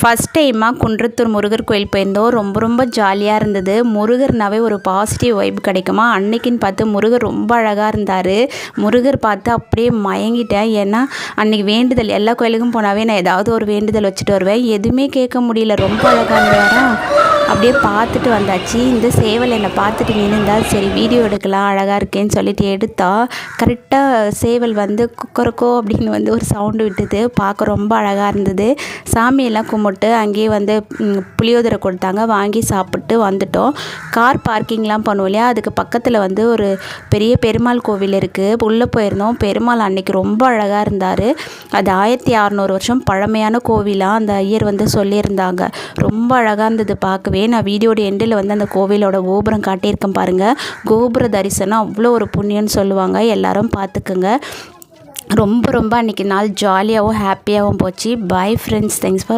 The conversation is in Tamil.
ஃபஸ்ட் டைமாக குன்றத்தூர் முருகர் கோயில் போயிருந்தோம். ரொம்ப ரொம்ப ஜாலியாக இருந்தது. முருகர்னாவே ஒரு பாசிட்டிவ் வைப் கிடைக்குமா? அன்னைக்குன்னு பார்த்து முருகர் ரொம்ப அழகாக இருந்தார். முருகர் பார்த்து அப்படியே மயங்கிட்டேன். ஏன்னா அன்றைக்கி வேண்டுதல் எல்லா கோயிலுக்கும் போனாவே நான் ஏதாவது ஒரு வேண்டுதல் வச்சுட்டு வருவேன். எதுவுமே கேட்க முடியல. ரொம்ப அழகாக இருந்தாரா? அப்படியே பார்த்துட்டு வந்தாச்சு. இந்த சேவல் என்னை பார்த்துட்டு நின்றுந்தா சரி வீடியோ எடுக்கலாம் அழகாக இருக்கேன்னு சொல்லிட்டு எடுத்தா கரெக்டாக சேவல் வந்து குக்கரக்கோ அப்படின்னு வந்து ஒரு சவுண்டு விட்டுது. பார்க்க ரொம்ப அழகாக இருந்தது. சாமியெல்லாம் கும்பிட்டு அங்கேயே வந்து புளியோதரை கொடுத்தாங்க. வாங்கி சாப்பிட்டு வந்துட்டோம். கார் பார்க்கிங்லாம் பண்ணுவோம் இல்லையா? அதுக்கு பக்கத்தில் வந்து ஒரு பெரிய பெருமாள் கோவில் இருக்குது உள்ளே போயிருந்தோம். பெருமாள் அன்னைக்கு ரொம்ப அழகாக இருந்தார். அது ஆயிரத்தி அறநூறு வருஷம் பழமையான கோவிலாக அந்த ஐயர் வந்து சொல்லியிருந்தாங்க. ரொம்ப அழகாக இருந்தது பார்க்கவே. நான் வீடியோட எண்டில் வந்து அந்த கோவிலோட கோபுரம் காட்டியிருக்கேன் பாருங்கள் கோபுர தரிசனம் அவ்வளோ ஒரு புண்ணியம்னு சொல்லுவாங்க. எல்லாரும் பார்த்துக்குங்க. ரொம்ப ரொம்ப அன்றைக்கி நாள் ஜாலியாகவும் ஹாப்பியாகவும் போச்சு. Bye friends thanks for